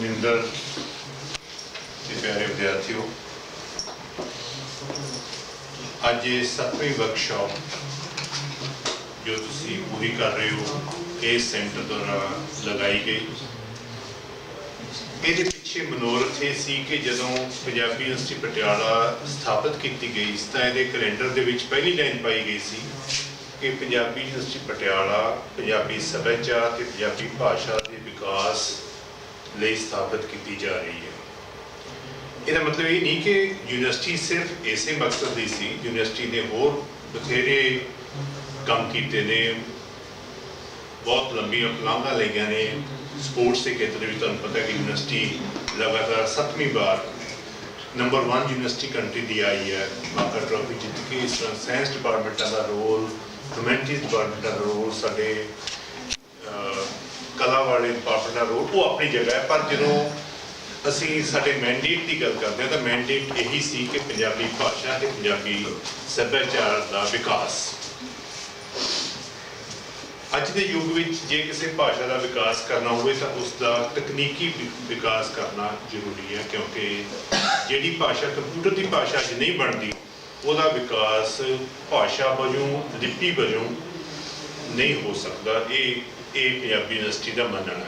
ਮਨਿੰਦਰ ਤੇ ਪਿਆਰੇ ਵਿਦਿਆਰਥੀਓ, ਅੱਜ ਇਹ ਸੱਤਵੀਂ ਵਰਕਸ਼ਾਪ ਜੋ ਤੁਸੀਂ ਪੂਰੀ ਕਰ ਰਹੇ ਹੋ, ਇਹ ਸੈਂਟਰ ਦੁਆਰਾ ਲਗਾਈ ਗਈ। ਇਹਦੇ ਪਿੱਛੇ ਮਨੋਰਥ ਇਹ ਸੀ ਕਿ ਜਦੋਂ ਪੰਜਾਬੀ ਯੂਨੀਵਰਸਿਟੀ ਪਟਿਆਲਾ ਸਥਾਪਿਤ ਕੀਤੀ ਗਈ ਸੀ ਤਾਂ ਇਹਦੇ ਕੈਲੰਡਰ ਦੇ ਵਿੱਚ ਪਹਿਲੀ ਲਾਈਨ ਪਾਈ ਗਈ ਸੀ ਕਿ ਪੰਜਾਬੀ ਯੂਨੀਵਰਸਿਟੀ ਪਟਿਆਲਾ ਪੰਜਾਬੀ ਸੱਭਿਆਚਾਰ ਤੇ ਪੰਜਾਬੀ ਭਾਸ਼ਾ ਦੇ ਵਿਕਾਸ ਲਈ ਸਥਾਪਿਤ ਕੀਤੀ ਜਾ ਰਹੀ ਹੈ। ਇਹਦਾ ਮਤਲਬ ਇਹ ਨਹੀਂ ਕਿ ਯੂਨੀਵਰਸਿਟੀ ਸਿਰਫ ਇਸੇ ਮਕਸਦ ਦੀ ਸੀ, ਯੂਨੀਵਰਸਿਟੀ ਨੇ ਹੋਰ ਬਥੇਰੇ ਕੰਮ ਕੀਤੇ ਨੇ। ਬਹੁਤ ਲੰਬੀਆਂ ਪਲਾਂਘਾਂ ਲਈਆਂ ਨੇ। ਸਪੋਰਟਸ ਦੇ ਖੇਤਰ ਵਿੱਚ ਤੁਹਾਨੂੰ ਪਤਾ ਕਿ ਯੂਨੀਵਰਸਿਟੀ ਲਗਾਤਾਰ ਸੱਤਵੀਂ ਵਾਰ ਨੰਬਰ 1 ਯੂਨੀਵਰਸਿਟੀ ਕੰਟਰੀ ਦੀ ਆਈ ਹੈ। ਬਾਕਰ ਟਰੋਫੀ ਜਿੱਤ ਕੇ ਇਸ ਤਰ੍ਹਾਂ ਸਾਇੰਸ ਡਿਪਾਰਟਮੈਂਟਾਂ ਦਾ ਰੋਲ ਹਿਊਮੈਨਿਟੀਜ਼ ਡਿਪਾਰਟਮੈਂਟਾਂ ਦਾ ਰੋਲ ਸਾਡੇ ਕਲਾ ਵਾਲੇ ਡਿਪਾਰਟਮੈਂਟ ਦਾ ਰੋਲ ਉਹ ਆਪਣੀ ਜਗ੍ਹਾ ਹੈ, ਪਰ ਜਦੋਂ ਅਸੀਂ ਸਾਡੇ ਮੈਂਡੇਟ ਦੀ ਗੱਲ ਕਰਦੇ ਹਾਂ, ਤਾਂ ਮੈਂਡੇਟ ਇਹੀ ਸੀ ਕਿ ਪੰਜਾਬੀ ਭਾਸ਼ਾ ਤੇ ਪੰਜਾਬੀ ਸੱਭਿਆਚਾਰ ਦਾ ਵਿਕਾਸ। ਅੱਜ ਦੇ ਯੁੱਗ ਵਿੱਚ ਜੇ ਕਿਸੇ ਭਾਸ਼ਾ ਦਾ ਵਿਕਾਸ ਕਰਨਾ ਹੋਵੇ, ਤਾਂ ਉਸ ਦਾ ਤਕਨੀਕੀ ਵਿ- ਵਿਕਾਸ ਕਰਨਾ ਜ਼ਰੂਰੀ ਹੈ, ਕਿਉਂਕਿ ਜਿਹੜੀ ਭਾਸ਼ਾ ਕੰਪਿਊਟਰ ਦੀ ਭਾਸ਼ਾ ਅੱਜ ਨਹੀਂ ਬਣਦੀ, ਉਹਦਾ ਵਿਕਾਸ ਭਾਸ਼ਾ ਵਜੋਂ, ਲਿਪੀ ਵਜੋਂ ਨਹੀਂ ਹੋ ਸਕਦਾ। ਇਹ ਇਹ ਪੰਜਾਬੀ ਯੂਨੀਵਰਸਿਟੀ ਦਾ ਮੰਨਣਾ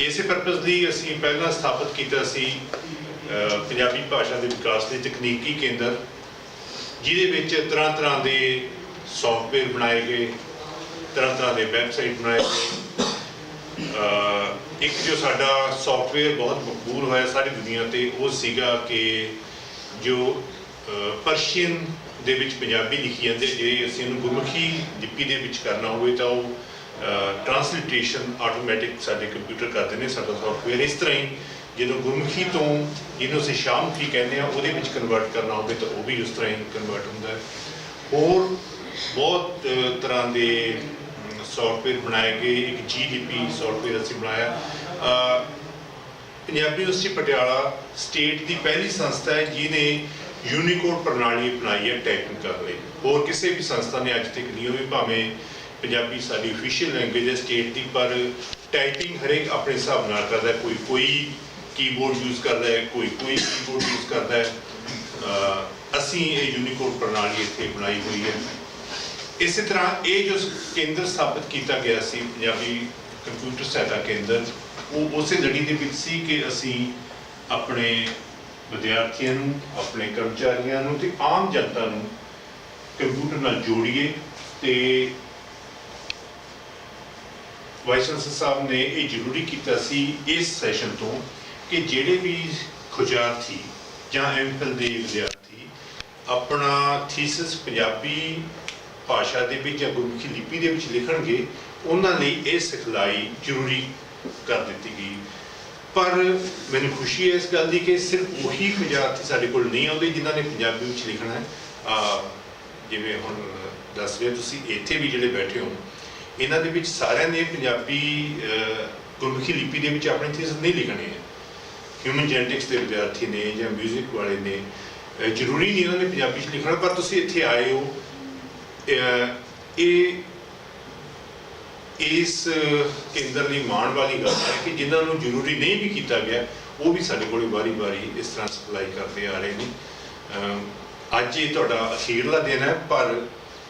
ਇਸੇ ਪਰਪਸ ਲਈ ਅਸੀਂ ਪਹਿਲਾਂ ਸਥਾਪਿਤ ਕੀਤਾ ਸੀ ਪੰਜਾਬੀ ਭਾਸ਼ਾ ਦੇ ਵਿਕਾਸ ਲਈ ਤਕਨੀਕੀ ਕੇਂਦਰ, ਜਿਹਦੇ ਵਿੱਚ ਤਰ੍ਹਾਂ ਤਰ੍ਹਾਂ ਦੇ ਸੌਫਟਵੇਅਰ ਬਣਾਏ ਗਏ, ਤਰ੍ਹਾਂ ਤਰ੍ਹਾਂ ਦੇ ਵੈਬਸਾਈਟ ਬਣਾਏ ਗਏ। ਇੱਕ ਜੋ ਸਾਡਾ ਸੌਫਟਵੇਅਰ ਬਹੁਤ ਮਕਬੂਲ ਹੋਇਆ ਸਾਰੀ ਦੁਨੀਆ ਤੇ, ਉਹ ਸੀਗਾ ਕਿ ਜੋ ਪਰਸ਼ੀਅਨ ਦੇ ਵਿੱਚ ਪੰਜਾਬੀ ਲਿਖੀ ਜਾਂਦੇ ਜੇ ਅਸੀਂ ਉਹਨੂੰ ਗੁਰਮੁਖੀ ਲਿਪੀ ਦੇ ਵਿੱਚ ਕਰਨਾ ਹੋਵੇ ਤਾਂ ਉਹ ਟ੍ਰਾਂਸਲੇਟੇਸ਼ਨ ਆਟੋਮੈਟਿਕ ਸਾਡੇ ਕੰਪਿਊਟਰ ਕਰਦੇ ਨੇ, ਸਾਡਾ ਸੌਫਟਵੇਅਰ ਇਸ ਤਰ੍ਹਾਂ ਹੀ, ਜਦੋਂ ਗੁਰਮੁਖੀ ਤੋਂ ਜਿਹਨੂੰ ਅਸੀਂ ਸ਼ਾਮੁਖੀ ਕਹਿੰਦੇ ਆ ਉਹਦੇ ਵਿੱਚ ਕਨਵਰਟ ਕਰਨਾ ਹੋਵੇ ਤਾਂ ਉਹ ਵੀ ਉਸ ਤਰ੍ਹਾਂ ਹੀ ਕਨਵਰਟ ਹੁੰਦਾ ਹੈ। ਹੋਰ ਬਹੁਤ ਤਰ੍ਹਾਂ ਦੇ ਸੌਫਟਵੇਅਰ ਬਣਾਏ ਗਏ, ਇੱਕ ਜੀਡੀਪੀ ਸੌਫਟਵੇਅਰ ਅਸੀਂ ਬਣਾਇਆ। ਪੰਜਾਬੀ ਯੂਨੀਵਰਸਿਟੀ ਪਟਿਆਲਾ ਸਟੇਟ ਦੀ ਪਹਿਲੀ ਸੰਸਥਾ ਹੈ ਜਿਹਨੇ ਯੂਨੀਕੋਡ ਪ੍ਰਣਾਲੀ ਬਣਾਈ ਹੈ ਟਾਈਪਿੰਗ ਕਰਨ ਲਈ। ਹੋਰ ਕਿਸੇ ਵੀ ਸੰਸਥਾ ਨੇ ਅੱਜ ਤੱਕ ਨਹੀਂ ਹੋਈ, ਭਾਵੇਂ ਪੰਜਾਬੀ ਸਾਡੀ ਅਫੀਸ਼ੀਅਲ ਲੈਂਗੁਏਜ ਹੈ ਸਟੇਟ ਦੀ, ਪਰ ਟਾਈਪਿੰਗ ਹਰੇਕ ਆਪਣੇ ਹਿਸਾਬ ਨਾਲ ਕਰਦਾ ਕੋਈ ਕੋਈ ਕੀਬੋਰਡ ਯੂਜ਼ ਕਰਦਾ ਹੈ, ਕੋਈ ਕੋਈ ਕੀਬੋਰਡ ਯੂਜ਼ ਕਰਦਾ ਹੈ। ਅਸੀਂ ਇਹ ਯੂਨੀਕੋਡ ਪ੍ਰਣਾਲੀ ਇੱਥੇ ਬਣਾਈ ਹੋਈ ਹੈ। ਇਸੇ ਤਰ੍ਹਾਂ ਇਹ ਜੋ ਕੇਂਦਰ ਸਥਾਪਿਤ ਕੀਤਾ ਗਿਆ ਸੀ, ਪੰਜਾਬੀ ਕੰਪਿਊਟਰ ਸਹਾਇਤਾ ਕੇਂਦਰ, ਉਹ ਉਸੇ ਲੜੀ ਦੇ ਵਿੱਚ ਸੀ ਕਿ ਅਸੀਂ ਆਪਣੇ ਵਿਦਿਆਰਥੀਆਂ ਨੂੰ, ਆਪਣੇ ਕਰਮਚਾਰੀਆਂ ਨੂੰ ਤੇ ਆਮ ਜਨਤਾ ਨੂੰ ਕੰਪਿਊਟਰ ਨਾਲ ਜੋੜੀਏ ਤੇ ਵਾਈਸ ਚਾਂਸਲਰ ਸਾਹਿਬ ਨੇ ਇਹ ਜ਼ਰੂਰੀ ਕੀਤਾ ਸੀ ਇਸ ਸੈਸ਼ਨ ਤੋਂ ਕਿ ਜਿਹੜੇ ਵੀ ਖੁਜਾਰਥੀ ਜਾਂ ਐਮਫਿਲ ਦੇ ਵਿਦਿਆਰਥੀ ਆਪਣਾ ਥੀਸਿਸ ਪੰਜਾਬੀ ਭਾਸ਼ਾ ਦੇ ਵਿੱਚ ਜਾਂ ਗੁਰਮੁਖੀ ਲਿਪੀ ਦੇ ਵਿੱਚ ਲਿਖਣਗੇ, ਉਹਨਾਂ ਲਈ ਇਹ ਸਿਖਲਾਈ ਜ਼ਰੂਰੀ ਕਰ ਦਿੱਤੀ ਗਈ। ਪਰ ਮੈਨੂੰ ਖੁਸ਼ੀ ਹੈ ਇਸ ਗੱਲ ਦੀ ਕਿ ਸਿਰਫ ਉਹੀ ਵਿਦਿਆਰਥੀ ਸਾਡੇ ਕੋਲ ਨਹੀਂ ਆਉਂਦੇ ਜਿਨ੍ਹਾਂ ਨੇ ਪੰਜਾਬੀ ਵਿੱਚ ਲਿਖਣਾ ਹੈ। ਜਿਵੇਂ ਹੁਣ ਦੱਸ ਰਹੇ ਹੋ ਤੁਸੀਂ, ਇੱਥੇ ਵੀ ਜਿਹੜੇ ਬੈਠੇ ਹੋ ਇਹਨਾਂ ਦੇ ਵਿੱਚ ਸਾਰਿਆਂ ਨੇ ਪੰਜਾਬੀ ਗੁਰਮੁਖੀ ਲਿਪੀ ਦੇ ਵਿੱਚ ਆਪਣੇ ਥੀਸਿਸ ਨਹੀਂ ਲਿਖਣੇ ਹੈ। ਹਿਊਮਨ ਜੈਨੇਟਿਕਸ ਦੇ ਵਿਦਿਆਰਥੀ ਨੇ ਜਾਂ 뮤직 ਵਾਲੇ ਨੇ ਜ਼ਰੂਰੀ ਨਹੀਂ ਉਹਨਾਂ ਨੇ ਪੰਜਾਬੀ ਚ ਲਿਖਣਾ, ਪਰ ਤੁਸੀਂ ਇੱਥੇ ਆਏ ਹੋ। ਇਹ, ਇਸ ਕੇਂਦਰ ਲਈ ਮਾਣ ਵਾਲੀ ਗੱਲ ਹੈ ਕਿ ਜਿਨ੍ਹਾਂ ਨੂੰ ਜ਼ਰੂਰੀ ਨਹੀਂ ਵੀ ਕੀਤਾ ਗਿਆ, ਉਹ ਵੀ ਸਾਡੇ ਕੋਲੇ ਵਾਰੀ-ਵਾਰੀ ਇਸ ਤਰ੍ਹਾਂ ਸਪਲਾਈ ਕਰਦੇ ਆ ਰਹੇ ਨੇ। ਅੱਜ ਇਹ ਤੁਹਾਡਾ ਅਖੀਰਲਾ ਦਿਨ ਹੈ, ਪਰ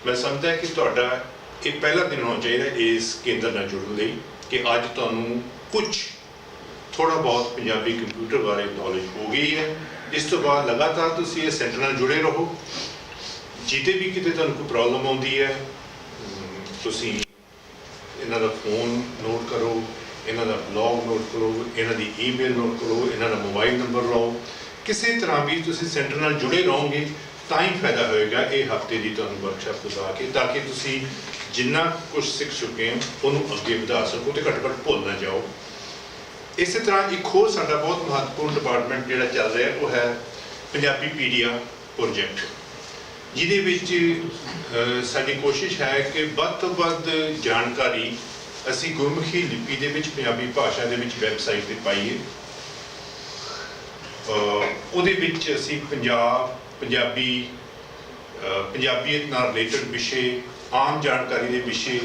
ਮੈਂ ਸਮਝਦਾ ਕਿ ਤੁਹਾਡਾ ਇਹ ਪਹਿਲਾ ਦਿਨ ਹੋਣਾ ਚਾਹੀਦਾ ਇਸ ਕੇਂਦਰ ਨਾਲ ਜੁੜਨ ਲਈ ਕਿ ਅੱਜ ਤੁਹਾਨੂੰ ਕੁਝ ਥੋੜਾ ਬਹੁਤ ਪੰਜਾਬੀ ਕੰਪਿਊਟਰ ਬਾਰੇ ਨੌਲੇਜ ਹੋ ਗਈ ਹੈ। ਇਸ ਤੋਂ ਬਾਅਦ ਲਗਾਤਾਰ ਤੁਸੀਂ ਇਹ ਸੈਂਟਰ ਨਾਲ ਜੁੜੇ ਰਹੋ। ਜਿੱਤੇ ਵੀ ਕਿਤੇ ਤੁਹਾਨੂੰ ਕੋਈ ਪ੍ਰੋਬਲਮ ਆਉਂਦੀ ਹੈ ਤੁਸੀਂ ਇਹਨਾਂ ਦਾ ਫੋਨ ਨੋਟ ਕਰੋ, ਇਹਨਾਂ ਦਾ ਬਲੌਗ ਨੋਟ ਕਰੋ, ਇਹਨਾਂ ਦੀ ਈਮੇਲ ਨੋਟ ਕਰੋ, ਇਹਨਾਂ ਦਾ ਮੋਬਾਈਲ ਨੰਬਰ ਲਓ। ਕਿਸੇ ਤਰ੍ਹਾਂ ਵੀ ਤੁਸੀਂ ਸੈਂਟਰ ਨਾਲ ਜੁੜੇ ਰਹੋਗੇ, ਤਾਂ ਹੀ ਫਾਇਦਾ ਹੋਏਗਾ ਇਹ ਹਫ਼ਤੇ ਦੀ ਤੁਹਾਨੂੰ ਵਰਕਸ਼ਾਪ ਲਗਾ ਕੇ, ਤਾਂ ਕਿ ਤੁਸੀਂ ਜਿੰਨਾ ਕੁਝ ਸਿੱਖ ਚੁੱਕੇ ਹਾਂ, ਉਹਨੂੰ ਅੱਗੇ ਵਧਾ ਸਕੋ ਤੇ ਘੱਟ ਘੱਟ ਭੁੱਲ ਨਾ ਜਾਓ। ਇਸੇ ਤਰ੍ਹਾਂ ਇੱਕ ਹੋਰ ਸਾਡਾ ਬਹੁਤ ਮਹੱਤਵਪੂਰਨ ਡਿਪਾਰਟਮੈਂਟ ਜਿਹੜਾ ਚੱਲ ਰਿਹਾ, ਉਹ ਹੈ ਪੰਜਾਬੀ ਪੀਡੀਆ ਪ੍ਰੋਜੈਕਟ ਜਿਹਦੇ ਵਿੱਚ ਸਾਡੀ ਕੋਸ਼ਿਸ਼ ਹੈ ਕਿ ਵੱਧ ਤੋਂ ਵੱਧ ਜਾਣਕਾਰੀ ਅਸੀਂ ਗੁਰਮੁਖੀ ਲਿਪੀ ਦੇ ਵਿੱਚ, ਪੰਜਾਬੀ ਭਾਸ਼ਾ ਦੇ ਵਿੱਚ ਵੈਬਸਾਈਟ ਤੇ ਪਾਈਏ। ਉਹਦੇ ਵਿੱਚ ਅਸੀਂ ਪੰਜਾਬ, ਪੰਜਾਬੀ ਪੰਜਾਬੀਅਤ ਨਾਲ ਰਿਲੇਟਡ ਵਿਸ਼ੇ ਆਮ ਜਾਣਕਾਰੀ ਦੇ ਵਿਸ਼ੇ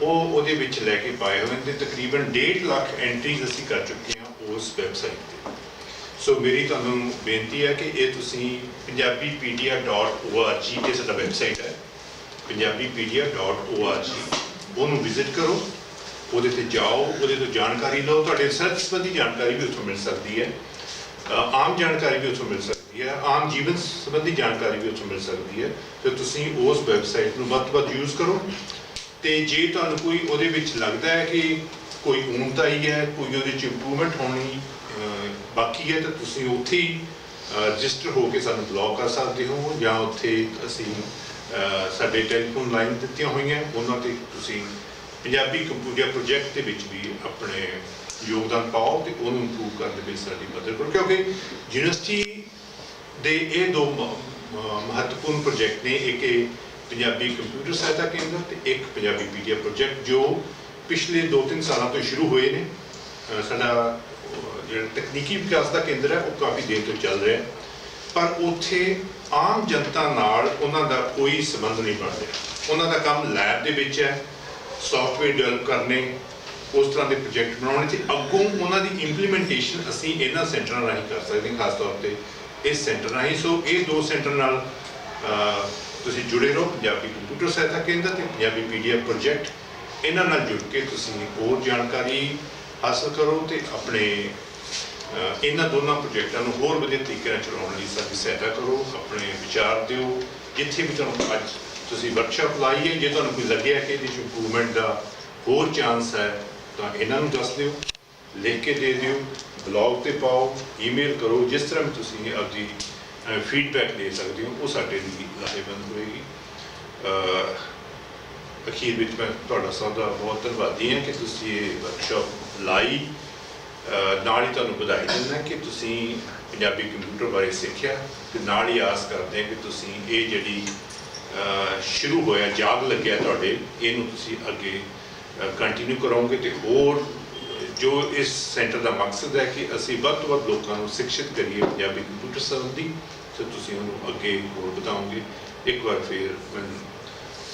ਉਹ ਉਹਦੇ ਵਿੱਚ ਲੈ ਕੇ ਪਾਏ ਹੋਏ ਨੇ। ਤੇ ਤਕਰੀਬਨ 1.5 ਲੱਖ ਐਂਟਰੀਜ਼ ਅਸੀਂ ਕਰ ਚੁੱਕੇ ਹਾਂ ਉਸ ਵੈਬਸਾਈਟ ਤੇ। ਸੋ ਮੇਰੀ ਤੁਹਾਨੂੰ ਬੇਨਤੀ ਹੈ ਕਿ ਇਹ ਤੁਸੀਂ ਪੰਜਾਬੀpedia.org ਇਹ ਸਾਡਾ ਵੈਬਸਾਈਟ ਹੈ। ਪੰਜਾਬੀpedia.org ਉਹਨੂੰ ਵਿਜ਼ਿਟ ਕਰੋ। ਉਹਦੇ ਤੇ ਜਾਓ, ਉਹਦੇ ਤੋਂ ਜਾਣਕਾਰੀ ਲਓ। ਤੁਹਾਡੇ ਰਿਸਰਚ ਸੰਬੰਧੀ ਜਾਣਕਾਰੀ ਵੀ ਉੱਥੋਂ ਮਿਲ ਸਕਦੀ ਹੈ। ਆਮ ਜਾਣਕਾਰੀ ਵੀ ਉੱਥੋਂ ਮਿਲ ਸਕਦੀ ਹੈ। ਜਾਂ ਆਮ ਜੀਵਨ ਸੰਬੰਧੀ ਜਾਣਕਾਰੀ ਵੀ ਉੱਥੋਂ ਮਿਲ ਸਕਦੀ ਹੈ। ਤੇ ਤੁਸੀਂ ਉਸ ਵੈਬਸਾਈਟ ਨੂੰ ਵੱਧ ਤੋਂ ਵੱਧ ਯੂਜ਼ ਕਰੋ। ਤੇ ਜੇ ਤੁਹਾਨੂੰ ਕੋਈ ਉਹਦੇ ਵਿੱਚ ਲੱਗਦਾ ਹੈ ਕਿ ਕੋਈ ਊਣਤਾ ਹੈ, ਕੋਈ ਉਹਦੇ ਚ ਇੰਪਰੂਵਮੈਂਟ ਹੋਣੀ ਬਾਕੀ ਹੈ, ਤਾਂ ਤੁਸੀਂ ਉੱਥੇ ਹੀ ਰਜਿਸਟਰ ਹੋ ਕੇ ਸਾਨੂੰ ਬਲੌਕ ਕਰ ਸਕਦੇ ਹੋ ਜਾਂ ਉੱਥੇ ਅਸੀਂ ਸਾਡੇ ਟੈਲੀਫੋਨ ਲਾਈਨ ਦਿੱਤੀਆਂ ਹੋਈਆਂ। ਉਹਨਾਂ ਤੇ ਤੁਸੀਂ ਪੰਜਾਬੀ ਕੰਪਿਊਟਰ ਪ੍ਰੋਜੈਕਟ ਦੇ ਵਿੱਚ ਵੀ ਆਪਣੇ ਯੋਗਦਾਨ ਪਾਓ ਤੇ ਉਹਨੂੰ ਇੰਪਰੂਵ ਕਰਨ ਦੇ ਵਿੱਚ ਸਾਡੀ ਮਦਦ ਕਰੋ। ਕਿਉਂਕਿ ਯੂਨੀਵਰਸਿਟੀ ਦੇ ਇਹ ਦੋ ਮ- ਮਹੱਤਵਪੂਰਨ ਪ੍ਰੋਜੈਕਟ ਨੇ, ਇੱਕ ਇਹ ਪੰਜਾਬੀ ਕੰਪਿਊਟਰ ਸਹਾਇਤਾ ਕੇਂਦਰ ਤੇ ਇੱਕ ਪੰਜਾਬੀ ਪੀਡੀਐਫ ਪ੍ਰੋਜੈਕਟ ਜੋ ਪਿਛਲੇ 2-3 ਸਾਲਾਂ ਤੋਂ ਸ਼ੁਰੂ ਹੋਏ ਨੇ। ਸਾਡਾ ਜਿਹੜਾ ਤਕਨੀਕੀ ਵਿਕਾਸ ਦਾ ਕੇਂਦਰ ਹੈ, ਉਹ ਕਾਫੀ ਦੇਰ ਤੋਂ ਚੱਲ ਰਿਹਾ ਪਰ ਉੱਥੇ ਆਮ ਜਨਤਾ ਨਾਲ ਉਹਨਾਂ ਦਾ ਕੋਈ ਸੰਬੰਧ ਨਹੀਂ ਬਣ ਰਿਹਾ। ਉਹਨਾਂ ਦਾ ਕੰਮ ਲੈਬ ਦੇ ਵਿੱਚ ਹੈ ਸੌਫਟਵੇਅਰ ਡਿਵੈਲਪ ਕਰਨੇ, ਉਸ ਤਰ੍ਹਾਂ ਦੇ ਪ੍ਰੋਜੈਕਟ ਬਣਾਉਣੇ ਤੇ ਅੱਗੋਂ ਉਹਨਾਂ ਦੀ ਇੰਪਲੀਮੈਂਟੇਸ਼ਨ ਅਸੀਂ ਇਹਨਾਂ ਸੈਂਟਰਾਂ ਰਾਹੀਂ ਕਰ ਸਕਦੇ ਹਾਂ, ਖਾਸ ਤੌਰ ਤੇ ਇਸ ਸੈਂਟਰ ਰਾਹੀਂ ਸੋ ਇਹ ਦੋ ਸੈਂਟਰ ਨਾਲ ਤੁਸੀਂ ਜੁੜੇ ਰਹੋ, ਪੰਜਾਬੀ ਕੰਪਿਊਟਰ ਸਹਾਇਤਾ ਕੇਂਦਰ ਤੇ ਪੰਜਾਬੀ ਪੀਡੀਐਫ ਪ੍ਰੋਜੈਕਟ। ਇਹਨਾਂ ਨਾਲ ਜੁੜ ਕੇ ਤੁਸੀਂ ਹੋਰ ਜਾਣਕਾਰੀ ਹਾਸਲ ਕਰੋ ਤੇ ਆਪਣੇ ਇਹਨਾਂ ਦੋਨਾਂ ਪ੍ਰੋਜੈਕਟਾਂ ਨੂੰ ਹੋਰ ਵਧੀਆ ਤਰੀਕੇ ਨਾਲ ਚਲਾਉਣ ਲਈ ਸਾਡੀ ਸਹਾਇਤਾ ਕਰੋ, ਆਪਣੇ ਵਿਚਾਰ ਦਿਓ। ਜਿੱਥੇ ਵੀ ਤੁਹਾਨੂੰ ਅੱਜ ਤੁਸੀਂ ਵਰਕਸ਼ਾਪ ਲਾਈ ਹੈ, ਜੇ ਤੁਹਾਨੂੰ ਕੋਈ ਲੱਗਿਆ ਕਿ ਇਹਦੇ ਵਿੱਚ ਇੰਪਰੂਵਮੈਂਟ ਦਾ ਹੋਰ ਚਾਂਸ ਹੈ, ਤਾਂ ਇਹਨਾਂ ਨੂੰ ਦੱਸ ਦਿਓ, ਲਿਖ ਕੇ ਦੇ ਦਿਓ। ਬਲੌਗ ਤੇ ਪਾਓ, ਈਮੇਲ ਕਰੋ, ਜਿਸ ਤਰ੍ਹਾਂ ਵੀ ਤੁਸੀਂ ਆਪਦੀ ਫੀਡਬੈਕ ਦੇ ਸਕਦੇ ਹੋ, ਉਹ ਸਾਡੇ ਲਈ ਲਾਹੇਵੰਦ ਹੋਏਗੀ। ਅਖੀਰ ਵਿੱਚ ਮੈਂ ਤੁਹਾਡਾ ਸਭ ਦਾ ਬਹੁਤ ਧੰਨਵਾਦੀ ਹਾਂ ਕਿ ਤੁਸੀਂ ਇਹ ਵਰਕਸ਼ਾਪ ਲਾਈ। ਨਾਲ ਹੀ ਤੁਹਾਨੂੰ ਵਧਾਈ ਦਿੰਦਾ ਕਿ ਤੁਸੀਂ ਪੰਜਾਬੀ ਕੰਪਿਊਟਰ ਬਾਰੇ ਸਿੱਖਿਆ ਤੇ ਨਾਲ ਹੀ ਆਸ ਕਰਦੇ ਹਾਂ ਕਿ ਤੁਸੀਂ ਇਹ ਜਿਹੜੀ ਸ਼ੁਰੂ ਹੋਇਆ, ਜਾਗ ਲੱਗਿਆ ਤੁਹਾਡੇ, ਇਹਨੂੰ ਤੁਸੀਂ ਅੱਗੇ ਕੰਟੀਨਿਊ ਕਰੋਗੇ ਤੇ ਹੋਰ ਜੋ ਇਸ ਸੈਂਟਰ ਦਾ ਮਕਸਦ ਹੈ ਕਿ ਅਸੀਂ ਵੱਧ ਤੋਂ ਵੱਧ ਲੋਕਾਂ ਨੂੰ ਸਿੱਖਿਤ ਕਰੀਏ ਪੰਜਾਬੀ ਕੰਪਿਊਟਰ ਸੰਬੰਧੀ ਤੇ ਤੁਸੀਂ ਉਹਨੂੰ ਅੱਗੇ ਹੋਰ ਵਧਾਓਗੇ। ਇੱਕ ਵਾਰ ਫਿਰ ਮੈਂ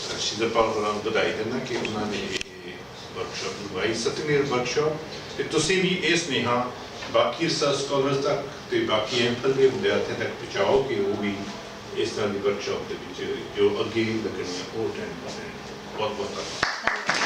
ਅਹ, ਹੋਰਾਂ ਨੂੰ ਵਧਾਈ ਦਿੰਦਾ ਕਿ ਉਹਨਾਂ ਨੇ ਇਹ ਵਰਕਸ਼ਾਪ ਲਗਾਈ ਸਤਿਮੇਰ ਵਰਕਸ਼ਾਪ ਤੇ ਤੁਸੀਂ ਵੀ ਇਹ ਸੁਨੇਹਾ ਬਾਕੀ ਰਿਸਰਚ ਸਕਾਲਰਸ ਤੱਕ ਤੇ ਬਾਕੀ ਐਮਫਿਲ ਦੇ ਵਿਦਿਆਰਥੀਆਂ ਤੱਕ ਪਹੁੰਚਾਓ ਕਿ ਉਹ ਵੀ ਇਸ ਤਰ੍ਹਾਂ ਦੀ ਵਰਕਸ਼ਾਪ ਦੇ ਵਿੱਚ ਜੋ ਅੱਗੇ ਲੱਗਣੀਆਂ ਉਹ ਅਟੈਂਡ ਬਹੁਤ ਬਹੁਤ ਧੰਨਵਾਦ।